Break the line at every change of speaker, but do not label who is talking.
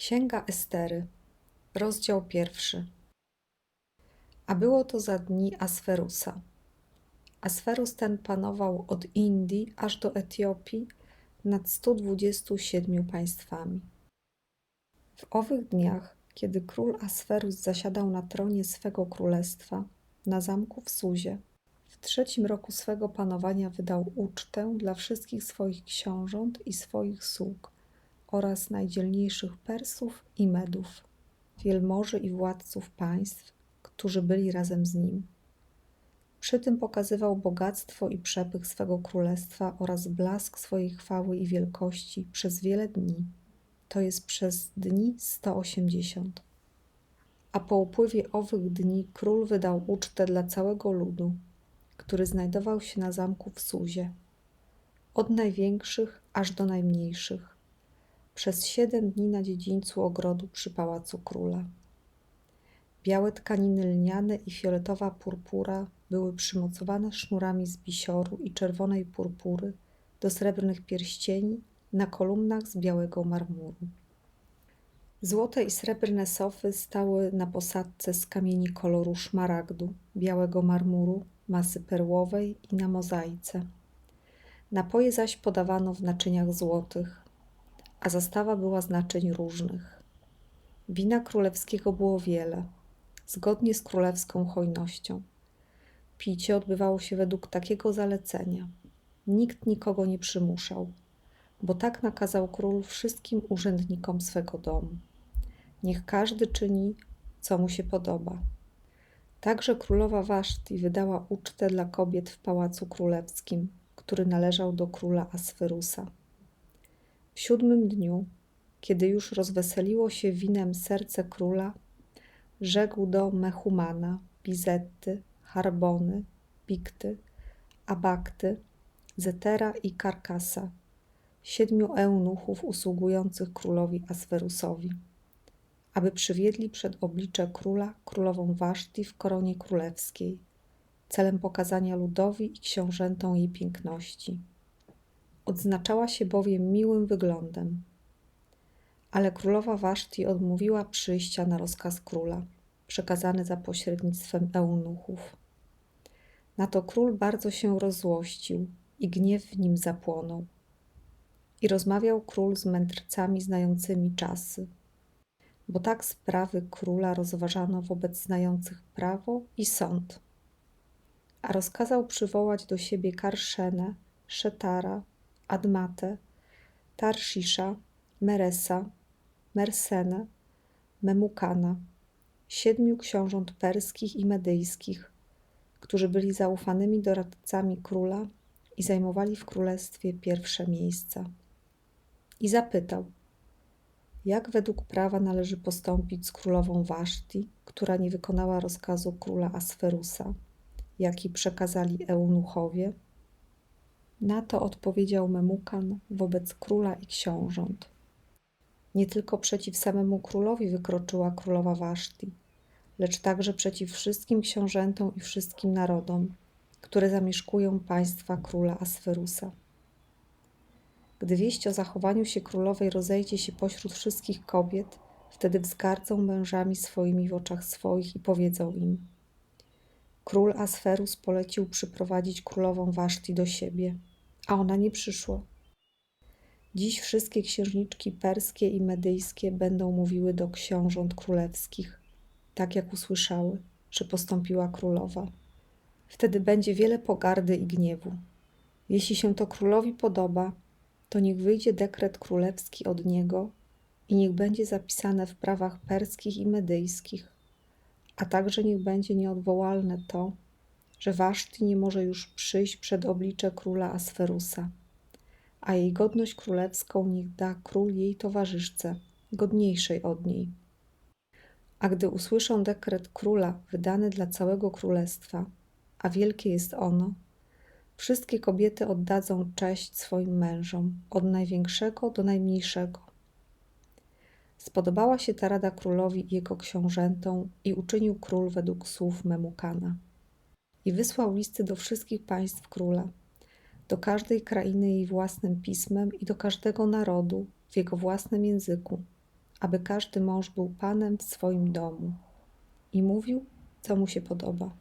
Księga Estery, rozdział pierwszy. A było to za dni Asferusa. Asferus ten panował od Indii aż do Etiopii nad 127 państwami. W owych dniach, kiedy król Asferus zasiadał na tronie swego królestwa, na zamku w Suzie, w trzecim roku swego panowania wydał ucztę dla wszystkich swoich książąt i swoich sług – oraz najdzielniejszych Persów i Medów, wielmoży i władców państw, którzy byli razem z nim. Przy tym pokazywał bogactwo i przepych swego królestwa oraz blask swojej chwały i wielkości przez wiele dni, to jest przez dni 180. A po upływie owych dni król wydał ucztę dla całego ludu, który znajdował się na zamku w Suzie, od największych aż do najmniejszych przez siedem dni na dziedzińcu ogrodu przy pałacu króla. Białe tkaniny lniane i fioletowa purpura były przymocowane sznurami z bisioru i czerwonej purpury do srebrnych pierścieni na kolumnach z białego marmuru. Złote i srebrne sofy stały na posadce z kamieni koloru szmaragdu, białego marmuru, masy perłowej i na mozaice. Napoje zaś podawano w naczyniach złotych, a zastawa była znaczeń różnych. Wina królewskiego było wiele, zgodnie z królewską hojnością. Picie odbywało się według takiego zalecenia. Nikt nikogo nie przymuszał, bo tak nakazał król wszystkim urzędnikom swego domu. Niech każdy czyni, co mu się podoba. Także królowa Waszti wydała ucztę dla kobiet w pałacu królewskim, który należał do króla Asferusa. W siódmym dniu, kiedy już rozweseliło się winem serce króla, rzekł do Mechumana, Bizetty, Harbony, Bikty, Abakty, Zetera i Karkasa, siedmiu eunuchów usługujących królowi Asferusowi, aby przywiedli przed oblicze króla królową Waszti w koronie królewskiej, celem pokazania ludowi i książętom jej piękności. Odznaczała się bowiem miłym wyglądem. Ale królowa Waszti odmówiła przyjścia na rozkaz króla, przekazany za pośrednictwem eunuchów. Na to król bardzo się rozłościł i gniew w nim zapłonął. I rozmawiał król z mędrcami znającymi czasy, bo tak sprawy króla rozważano wobec znających prawo i sąd. A rozkazał przywołać do siebie Karszenę, Szetara, Admatę, Tarszisza, Meresa, Mersenę, Memukana, siedmiu książąt perskich i medyjskich, którzy byli zaufanymi doradcami króla i zajmowali w królestwie pierwsze miejsca. I zapytał, jak według prawa należy postąpić z królową Waszti, która nie wykonała rozkazu króla Asferusa, jaki przekazali eunuchowie, na to odpowiedział Memukan wobec króla i książąt. Nie tylko przeciw samemu królowi wykroczyła królowa Waszti, lecz także przeciw wszystkim książętom i wszystkim narodom, które zamieszkują państwa króla Asferusa. Gdy wieść o zachowaniu się królowej rozejdzie się pośród wszystkich kobiet, wtedy wzgardzą mężami swoimi w oczach swoich i powiedzą im: Król Asferus polecił przyprowadzić królową Waszti do siebie a ona nie przyszła. Dziś wszystkie księżniczki perskie i medyjskie będą mówiły do książąt królewskich, tak jak usłyszały, że postąpiła królowa. Wtedy będzie wiele pogardy i gniewu. Jeśli się to królowi podoba, to niech wyjdzie dekret królewski od niego i niech będzie zapisane w prawach perskich i medyjskich, a także niech będzie nieodwołalne to, że Waszti nie może już przyjść przed oblicze króla Asferusa, a jej godność królewską niech da król jej towarzyszce, godniejszej od niej. A gdy usłyszą dekret króla wydany dla całego królestwa, a wielkie jest ono, wszystkie kobiety oddadzą cześć swoim mężom, od największego do najmniejszego. Spodobała się ta rada królowi i jego książętom i uczynił król według słów Memukana i wysłał listy do wszystkich państw króla, do każdej krainy jej własnym pismem i do każdego narodu w jego własnym języku, aby każdy mąż był panem w swoim domu i mówił, co mu się podoba.